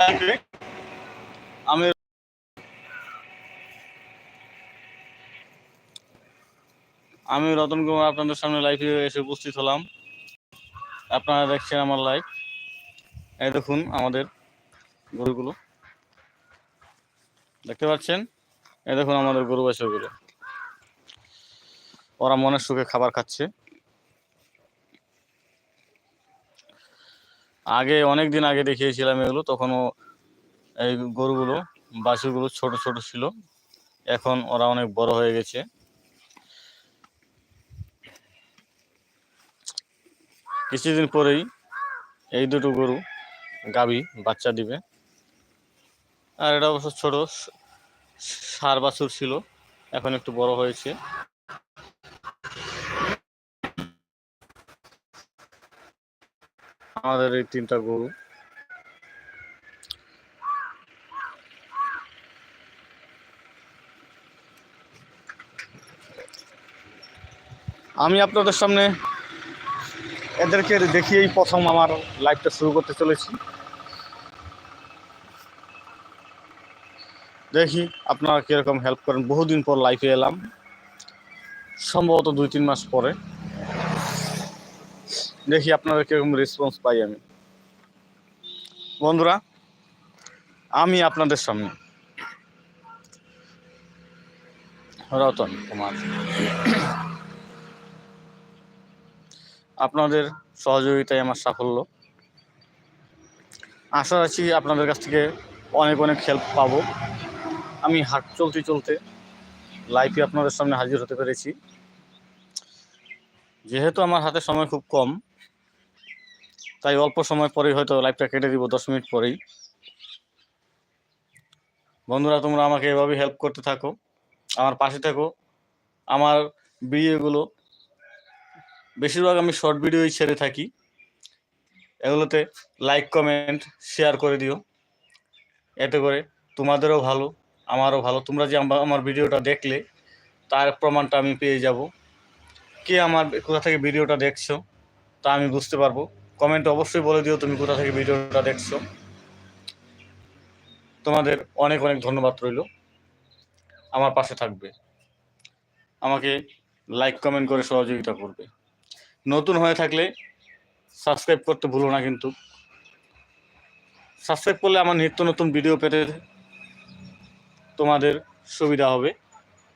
আমি আমি রতন কুমার আপনাদের সামনে লাইভে এসে উপস্থিত হলাম। আপনারা দেখছেন আমার লাইভ এই দেখুন আমাদের গরুগুলো। দেখতে পাচ্ছেন? এই দেখুন আমাদের গরু বাছুরগুলো। ওরা মনের সুখে খাবার খাচ্ছে। আগে অনেক দিন আগে দেখিয়েছিলাম এগুলো, তখনও এই গরুগুলো, বাছুরগুলো ছোট ছোট ছিল। এখন ওরা অনেক বড় হয়ে গেছে। কিছুদিন পরেই এই দুটো গরু গাবি বাচ্চা দিবে। আর এটা অবশ্য ছোট, সার বাছুর ছিল, এখন একটু বড় হয়েছে। আমাদের এই তিনটা গরু। আমি আপনাদের সামনে এদেরকে দেখিয়েই প্রথম আমার লাইফটা শুরু করতে চলেছি। দেখি আপনারা কীরকম হেল্প করেন। বহুদিন পর লাইফে এলাম। সম্ভবত দুই তিন মাস পরে। দেখি আপনারা কীরকম রেসপন্স পাই আমি। বন্ধুরা, আমি আপনাদের সামনে। রতন কুমার। আপনাদের সহযোগিতায় আমার সাফল্য। আশা রাখছি আপনাদের কাছ থেকে অনেক অনেক হেল্প পাবো। আমি হাট চলতে চলতে লাইফে আপনাদের সামনে হাজির হতে পেরেছি। যেহেতু আমার হাতে সময় খুব কম তাই অল্প সময় পরেই হয়তো লাইভটা কেটে দিব, দশ মিনিট পরেই। বন্ধুরা, তোমরা আমাকে এভাবে হেল্প করতে থাকো। আমার পাশে থাকো। আমার ভিডিওগুলো, বেশিরভাগ আমি শর্ট ভিডিওই ছেড়ে থাকি। এগুলোতে লাইক কমেন্ট শেয়ার করে দিও। এতে করে তোমাদেরও ভালো, আমারও ভালো। তোমরা যে আমার ভিডিওটা দেখলে, তার প্রমাণটা আমি পেয়ে যাব। কে আমার কোথা থেকে ভিডিওটা দেখছ, তা আমি বুঝতে পারব। কমেন্টে অবশ্যই বলে দিও, তুমি কোথা থেকে ভিডিওটা দেখছ। তোমাদের অনেক অনেক ধন্যবাদ রইল। আমার পাশে থাকবে। আমাকে লাইক কমেন্ট করে সহযোগিতা করবে। নতুন হয়ে থাকলে সাবস্ক্রাইব করতে ভুলো না কিন্তু। সাবস্ক্রাইব করলে আমার নিত্য নতুন ভিডিও পেতে তোমাদের সুবিধা হবে।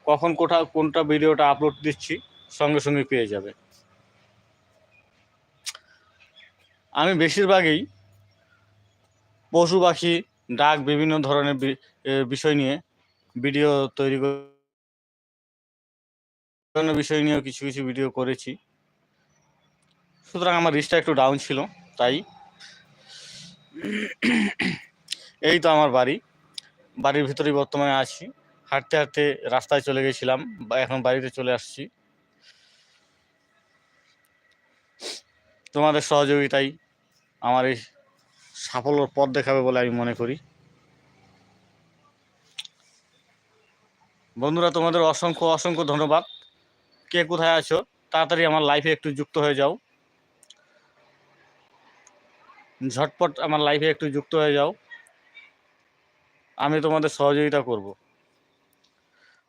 কখন কোথা, কোনটা ভিডিওটা আপলোড দিচ্ছি, সঙ্গে সঙ্গে পেয়ে যাবে। আমি বেশিরভাগই পশু পাখি, ডাক বিভিন্ন ধরনের বিষয় নিয়ে ভিডিও তৈরি করে বিষয় নিয়েও কিছু কিছু ভিডিও করেছি। সুতরাং আমার রিচটা একটু ডাউন ছিল, তাই এই তো আমার বাড়ি। বাড়ির ভিতরেই বর্তমানে আছি। হাঁটতে হাঁটতে রাস্তায় চলে গেছিলাম, বা এখন বাড়িতে চলে আসছি। তোমাদের সহযোগিতাই আমার এই সাফল্যর পথ দেখাবে বলে আমি মনে করি। বন্ধুরা, তোমাদের অসংখ্য অসংখ্য ধন্যবাদ। কে কোথায় আছো, তাড়াতাড়ি আমার লাইফে একটু যুক্ত হয়ে যাও। ঝটপট আমার লাইফে একটু যুক্ত হয়ে যাও। আমি তোমাদের সহযোগিতা করব।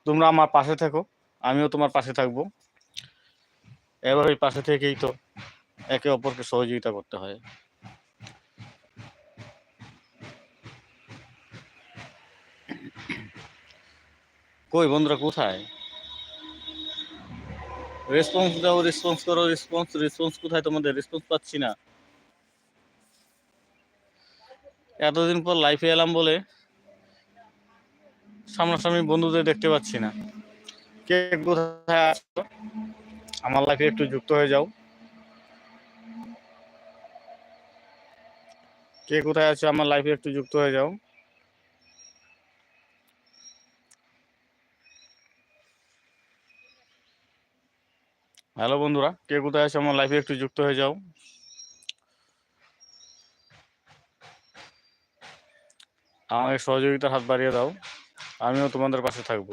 তোমরা আমার পাশে থাকো, আমিও তোমার পাশে থাকব। এবার ওই পাশে থেকেই তো একে অপরকে সহযোগিতা করতে হয়। কই বন্ধুরা, কোথায়? রেসপন্স দাও রেসপন্স করো রেসপন্স রেসপন্স কোথায় তোমাদের? রেসপন্স পাচ্ছি না। এতদিন পর লাইফে এলাম বলে সামনাসামনি বন্ধুদের দেখতে পাচ্ছি না। কে কোথায় আছো? আমার লাইফে একটু যুক্ত হয়ে যাও। কে কোথায় আছো? আমার লাইফে একটু যুক্ত হয়ে যাও। হ্যালো বন্ধুরা, কে কোথায় আছে? আমার লাইফে একটু যুক্ত হয়ে যাও। আমাকে সহযোগিতার হাত বাড়িয়ে দাও, আমিও তোমাদের পাশে থাকব।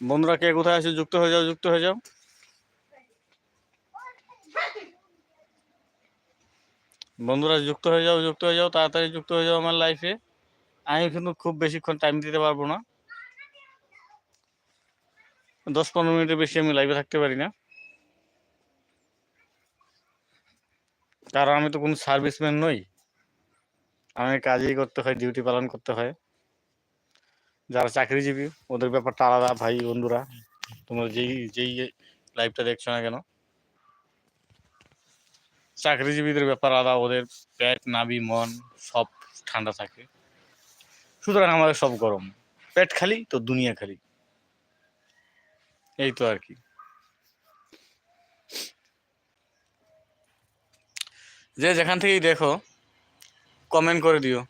বন্ধুরা, কে কোথায় আছে? যুক্ত হয়ে যাও, যুক্ত হয়ে যাও। বন্ধুরা যুক্ত হয়ে যাও, যুক্ত হয়ে যাও, তাড়াতাড়ি যুক্ত হয়ে যাও আমার লাইফে আমি কিন্তু খুব বেশিক্ষণ টাইম দিতে পারব না। দশ পনেরো মিনিটের বেশি আমি লাইভে থাকতে পারি না। কারণ আমি তো কোনো সার্ভিসম্যান নই। আমি কাজই করতে হয় ডিউটি পালন করতে হয়। যারা চাকরিজীবী, ওদের ব্যাপারটা আলাদা, ভাই, বন্ধুরা। তোমরা যেই যেই লাইভটা দেখছ না কেন? চাকরিজীবীদের ব্যাপার আলাদা, ওদের পেট নাবি মন সব ঠান্ডা থাকে। সুতরাং আমাদের সব গরম। পেট খালি তো দুনিয়া খালি। এই তো আর কি। যে যেখান থেকেই দেখো কমেন্ট করে দিও।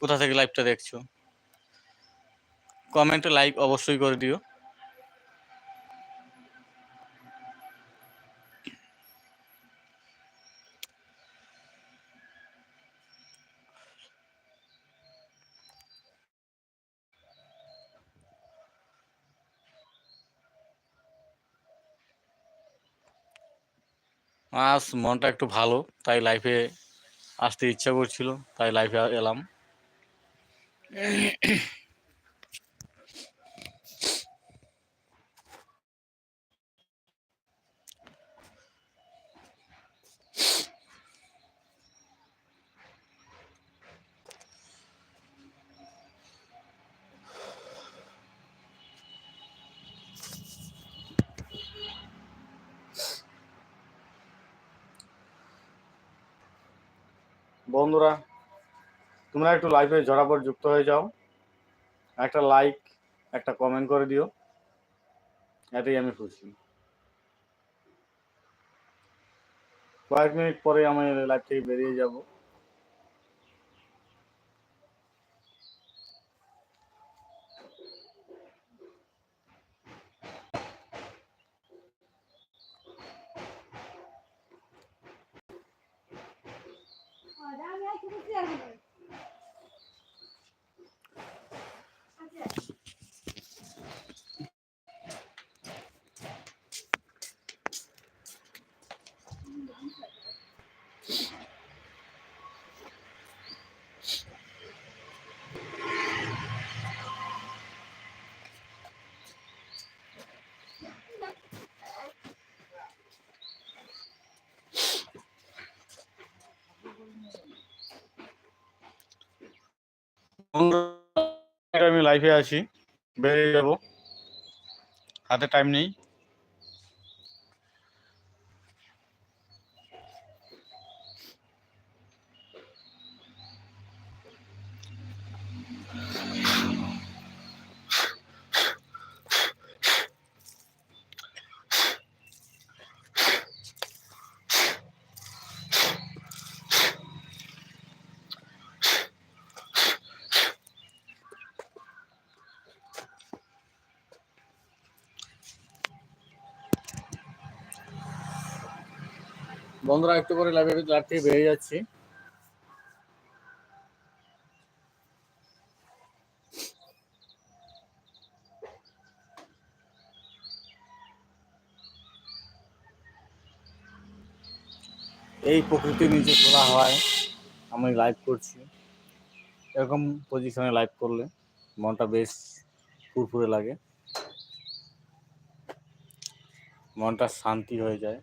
কোথা থেকে লাইভটা দেখছ? কমেন্টে লাইক অবশ্যই করে দিও। আজ মনটা একটু ভালো তাই লাইফে আসতে ইচ্ছা করছিল তাই লাইফে এলাম। বন্ধুরা, তোমরা একটু লাইফে ঝড়াপট যুক্ত হয়ে যাও। একটা লাইক একটা কমেন্ট করে দিও। এতেই আমি খুশি। কয়েক মিনিট পরে আমি লাইফ থেকে বেরিয়ে যাব। বন্ধুরা, আমি লাইফে আছি। বেরিয়ে যাব। হাতে টাইম নেই। বন্ধুরা, একটু করে লাইভে লাইভ থেকে বেরিয়ে যাচ্ছি। এই প্রকৃতির নিচে খোলা হয় আমি লাইভ করছি। এরকম পজিশনে লাইভ করলে মনটা বেশ ফুরফুরে লাগে। মনটা শান্তি হয়ে যায়।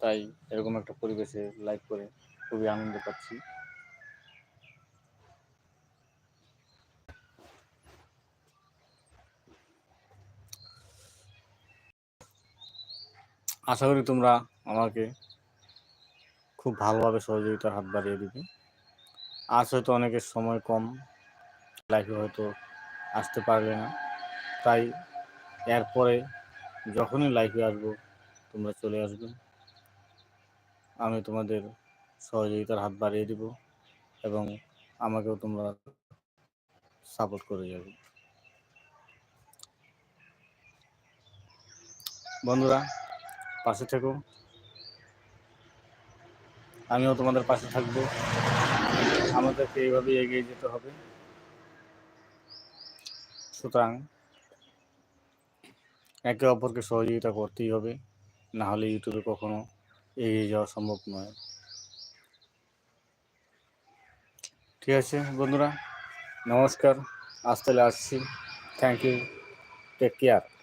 তাই এরকম একটা পরিবেশে লাইভ করে খুবই আনন্দ পাচ্ছি। আশা করি তোমরা আমাকে খুব ভালোভাবে সহযোগিতার হাত বাড়িয়ে দিবে। আজ হয়তো অনেকের সময় কম লাইফে হয়তো আসতে পারবে না। তাই এরপরে যখনই লাইফে আসব, তোমরা চলে আসবে। আমি তোমাদের সহযোগিতার হাত বাড়িয়ে দিব এবং আমাকেও তোমরা সাপোর্ট করে যাবে। বন্ধুরা, পাশে থেকো। আমিও তোমাদের পাশে থাকব। আমাদেরকে এইভাবে এগিয়ে যেতে হবে। সুতরাং একে অপরকে সহযোগিতা করতেই হবে, না হলে ইউটিউবে কখনো এগিয়ে যাওয়া সম্ভব নয়। ঠিক আছে বন্ধুরা, নমস্কার। আজ তাহলে আসছি। Thank you take care